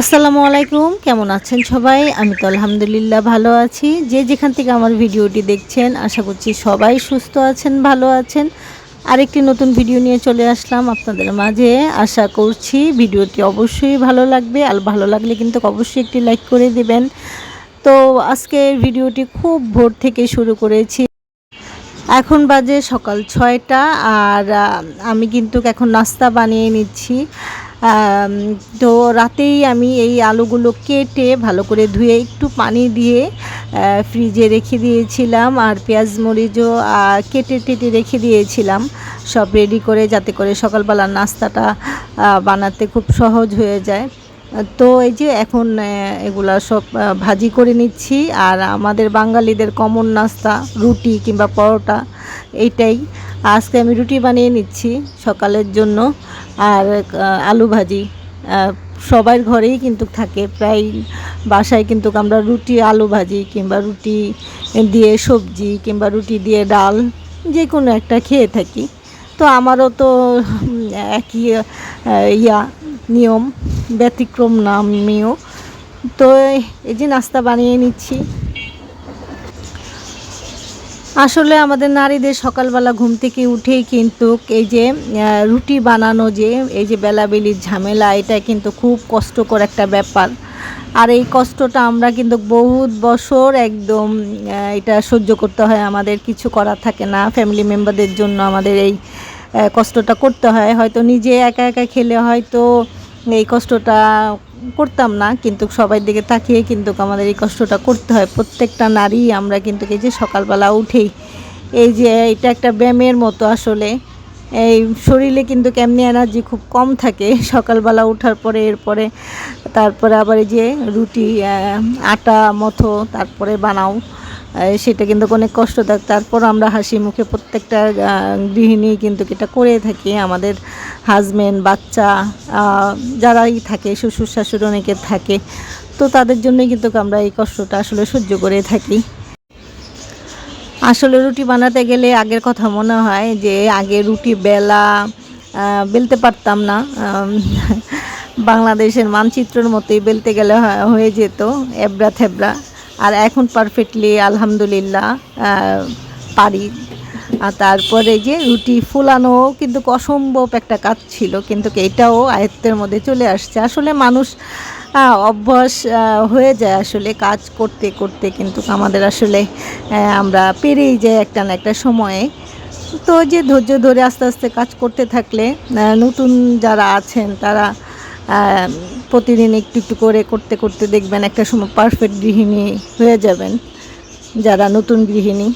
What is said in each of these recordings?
আসসালামু আলাইকুম, কেমন আছেন সবাই? আমি তো আলহামদুলিল্লাহ ভালো আছি। যে যেখান থেকে আমার ভিডিওটি দেখছেন, আশা করছি সবাই সুস্থ আছেন, ভালো আছেন। আরেকটি নতুন ভিডিও নিয়ে চলে আসলাম আপনাদের মাঝে। আশা করছি ভিডিওটি অবশ্যই ভালো লাগবে। আর ভালো লাগলে কিন্তু অবশ্যই একটি লাইক করে দেবেন। তো আজকের ভিডিওটি খুব ভোর থেকে শুরু করেছি। এখন বাজে সকাল ছয়টা, আর আমি কিন্তু এখন নাস্তা বানিয়ে নিচ্ছি। তো রাতেই আমি এই আলুগুলো কেটে ভালো করে ধুয়ে একটু পানি দিয়ে ফ্রিজে রেখে দিয়েছিলাম আর পেঁয়াজ, মরিচও কেটে টেটে রেখে দিয়েছিলাম। সব রেডি করে যাতে করে সকালবেলার নাস্তাটা বানাতে খুব সহজ হয়ে যায়। তো এই যে এখন এগুলা সব ভাজি করে নিচ্ছি আর আমাদের বাঙালিদের কমন নাস্তা, রুটি কিংবা পরোটা, এইটাই। আজকে আমি রুটি বানিয়ে নিচ্ছি সকালের জন্য। আর আলু ভাজি সবার ঘরেই কিন্তু থাকে। প্রায় বাসায় কিন্তু আমরা রুটি, আলু ভাজি কিংবা রুটি দিয়ে সবজি কিংবা রুটি দিয়ে ডাল যে কোনো একটা খেয়ে থাকি। তো আমারও তো একই ইয়া, নিয়ম, ব্যতিক্রম না তো এই যে নাস্তা বানিয়ে নিচ্ছি। আসলে আমাদের নারীদের সকালবেলা ঘুম থেকে উঠেই কিন্তু এই যে রুটি বানানো যে, এই যে বেলাবেলির ঝামেলা, এটা কিন্তু খুব কষ্টকর একটা ব্যাপার। আর এই কষ্টটা আমরা কিন্তু বহুত বছর একদম এটা সহ্য করতে হয়। আমাদের কিছু করার থাকে না। ফ্যামিলি মেম্বারদের জন্য আমাদের এই কষ্টটা করতে হয়। হয়তো নিজে একা একা খেলে হয়তো এই কষ্টটা করতাম না, কিন্তু সবাই দিকে তাকিয়ে কিন্তু আমাদের এই কষ্টটা করতে হয়। প্রত্যেকটা নারী আমরা কিন্তু এই যে সকালবেলা উঠেই, এই যে এটা একটা ব্যায়ামের মতো আসলে। এই শরীরে কিন্তু কেমনি এনার্জি খুব কম থাকে। সকালবেলা ওঠার পরে, এরপরে, তারপরে আবার এই যে রুটি আটা মতো, তারপরে বানাও। সেটা কিন্তু অনেক কষ্ট। থাকে তারপর আমরা হাসি মুখে প্রত্যেকটা গৃহিণী কিন্তু এটা করে থাকি। আমাদের হাজবেন্ড বাচ্চা যারাই থাকে, শ্বশুর শাশুড়ি অনেকে থাকে। তো তাদের জন্যই কিন্তু আমরা এই কষ্টটা আসলে সহ্য করে থাকি। আসলে রুটি বানাতে গেলে আগের কথা মনে হয় যে আগে রুটি বেলা বেলতে পারতাম না। বাংলাদেশের মানচিত্রের মতোই বেলতে গেলে হয়ে যেত এবড়া থেবড়া আর এখন পারফেক্টলি আলহামদুলিল্লাহ পারি। আর তারপরে যে রুটি ফুলানো কিন্তু অসম্ভব একটা কাজ ছিল, কিন্তু এটাও আয়ত্তের মধ্যে চলে আসছে। আসলে মানুষ অভ্যাস হয়ে যায় আসলে কাজ করতে করতে, কিন্তু আমাদের আসলে আমরা পেরেই যাই একটা না একটা সময়ে। তো যে ধৈর্য ধরে আস্তে আস্তে কাজ করতে থাকলে নতুন যারা আছেন, তারা প্রতিদিন একটু একটু করে করতে করতে দেখবেন একটা সময় পারফেক্ট গৃহিণী হয়ে যাবেন, যারা নতুন গৃহিণী।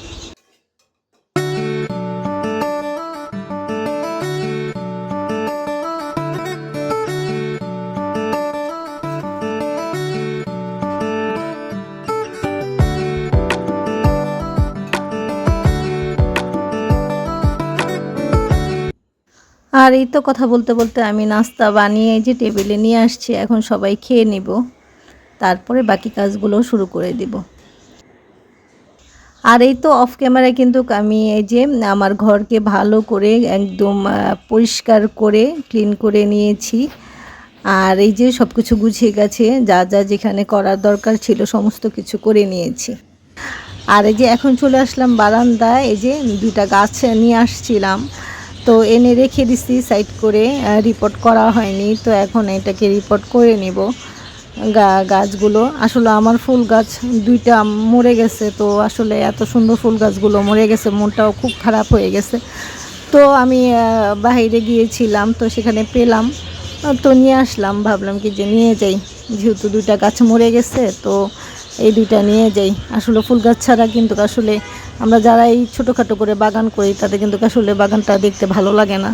আর এই তো কথা বলতে বলতে আমি নাস্তা বানিয়ে যে টেবিলে নিয়ে আসছি, এখন সবাই খেয়ে নিব। তারপরে বাকি কাজগুলো শুরু করে দিব। আর এই তো অফ ক্যামেরায় কিন্তু আমি এই যে আমার ঘরকে ভালো করে একদম পরিষ্কার করে ক্লিন করে নিয়েছি। আর এই যে সব কিছু গুছিয়ে গেছে, যা যা যেখানে করার দরকার ছিল সমস্ত কিছু করে নিয়েছি। আর এই যে এখন চলে আসলাম বারান্দায়, এই যে দুইটা গাছ নিয়ে আসছিলাম। তো এনে রেখে দিছি সাইড করে রিপোর্ট করা হয়নি, তো এখন এটাকে রিপোর্ট করে নিব গাছগুলো। আসলে আমার ফুল গাছ দুইটা মরে গেছে, তো আসলে এত সুন্দর ফুল গাছগুলো মরে গেছে, মনটাও খুব খারাপ হয়ে গেছে। তো আমি বাইরে গিয়েছিলাম, তো সেখানে পেলাম, তো নিয়ে আসলাম, ভাবলাম কি যে নিয়ে যাই। যেহেতু দুইটা গাছ মরে গেছে, তো এই দুইটা নিয়ে যাই। আসলে ফুল গাছ ছাড়া কিন্তু আসলে আমরা যারা এই ছোটোখাটো করে বাগান করি, তাদের কিন্তু আসলে বাগানটা দেখতে ভালো লাগে না।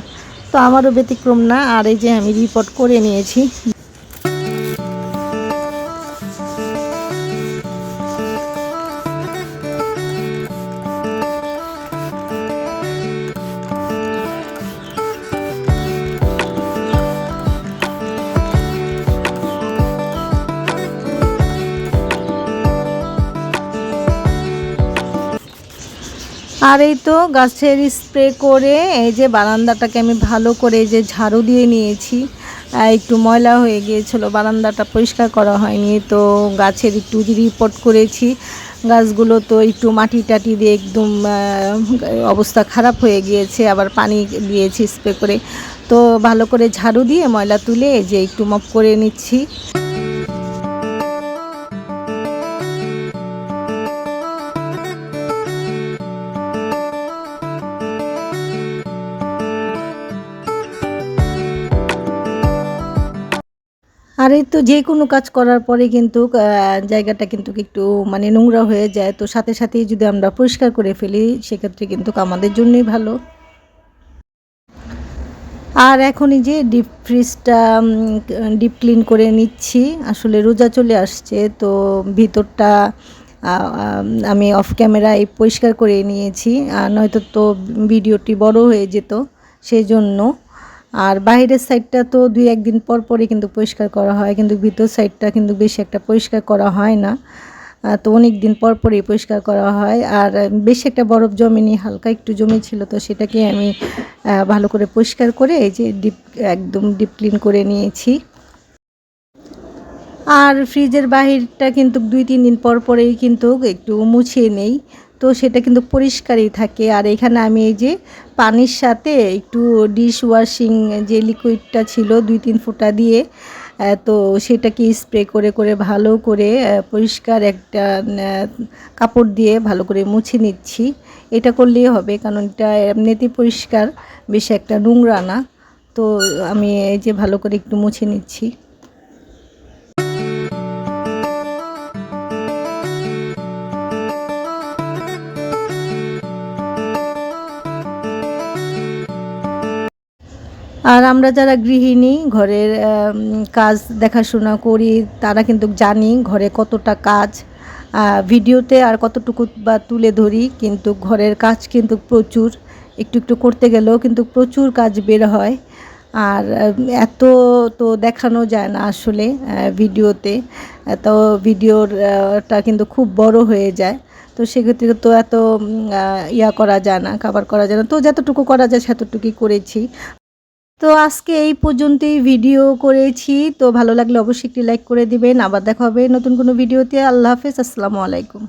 তো আমারও ব্যতিক্রম না, আর এই যে আমি রিপোর্ট করে নিয়েছি। আর এই তো গাছের স্প্রে করে এই যে বারান্দাটাকে আমি ভালো করে যে ঝাড়ু দিয়ে নিয়েছি। একটু ময়লা হয়ে গিয়েছিল, বারান্দাটা পরিষ্কার করা হয়নি, তো গাছের একটু রিপোর্ট করেছি। গাছগুলো তো একটু মাটি টাটি দিয়ে একদম অবস্থা খারাপ হয়ে গিয়েছে, আবার পানি দিয়েছি স্প্রে করে। তো ভালো করে ঝাড়ু দিয়ে ময়লা তুলে যে একটু মপ করে নিচ্ছি। আর এই তো যে কোনো কাজ করার পরে কিন্তু জায়গাটা কিন্তু একটু মানে নোংরা হয়ে যায়। তো সাথে সাথেই যদি আমরা পরিষ্কার করে ফেলি, সেক্ষেত্রে কিন্তু আমাদের জন্যই ভালো। আর এখন এই যে ডিপ ফ্রিজটা ডিপ ক্লিন করে নিচ্ছি। আসলে রোজা চলে আসছে, তো ভিতরটা আমি অফ ক্যামেরায় পরিষ্কার করে নিয়েছি। আর নয়তো তো ভিডিওটি বড় হয়ে যেত, সেই জন্য। আর বাইরের সাইডটা তো দুই, একদিন পর পরই কিন্তু পরিষ্কার করা হয়, কিন্তু ভিতর সাইডটা কিন্তু বেশি একটা পরিষ্কার করা হয় না। তো অনেক দিন পর পরই পরিষ্কার করা হয়। আর বেশি একটা বরফ জমেনি হালকা একটু জমেছিল তো সেটাকে আমি ভালো করে পরিষ্কার করে এই যে ডিপ একদম ডিপ ক্লিন করে নিয়েছি। আর ফ্রিজের বাহিরটা কিন্তু দুই, তিন দিন পর পরেই কিন্তু একটু মুছিয়ে নেই। তো সেটা কিন্তু পরিষ্কারই থাকে। আর এখানে আমি এই যে পানির সাথে একটু ডিশ ওয়াশিং যে লিকুইডটা ছিল দুই তিন ফোঁটা দিয়ে তো সেটাকে স্প্রে করে করে ভালো করে পরিষ্কার একটা কাপড় দিয়ে ভালো করে মুছে নিচ্ছি। এটা করলেই হবে কারণ এটা এমনিতেই পরিষ্কার, বেশি একটা নোংরা না। তো আমি এই যে ভালো করে একটু মুছে নিচ্ছি। আর আমরা যারা গৃহিণী, ঘরের কাজ দেখাশোনা করি, তারা কিন্তু জানি ঘরে কতটা কাজ। ভিডিওতে আর কতটুকু বা তুলে ধরি, কিন্তু ঘরের কাজ কিন্তু প্রচুর। একটু একটু করতে গেলেও কিন্তু প্রচুর কাজ বের হয়। আর এত তো দেখানো যায় না আসলে ভিডিওতে। তো ভিডিওটা কিন্তু খুব বড় হয়ে যায়। তো সেক্ষেত্রে তো এত ইয়া করা যায় না কাবার করা যায় না। তো যতটুকু করা যায় সেতটুকুই করেছি। তো আজকে এই পর্যন্তই ভিডিও করেছি। তো ভালো লাগলে অবশ্যই একটি লাইক করে দিবেন। আবার দেখা হবে নতুন কোনো ভিডিওতে। আল্লাহ হাফেজ। আসসালামু আলাইকুম।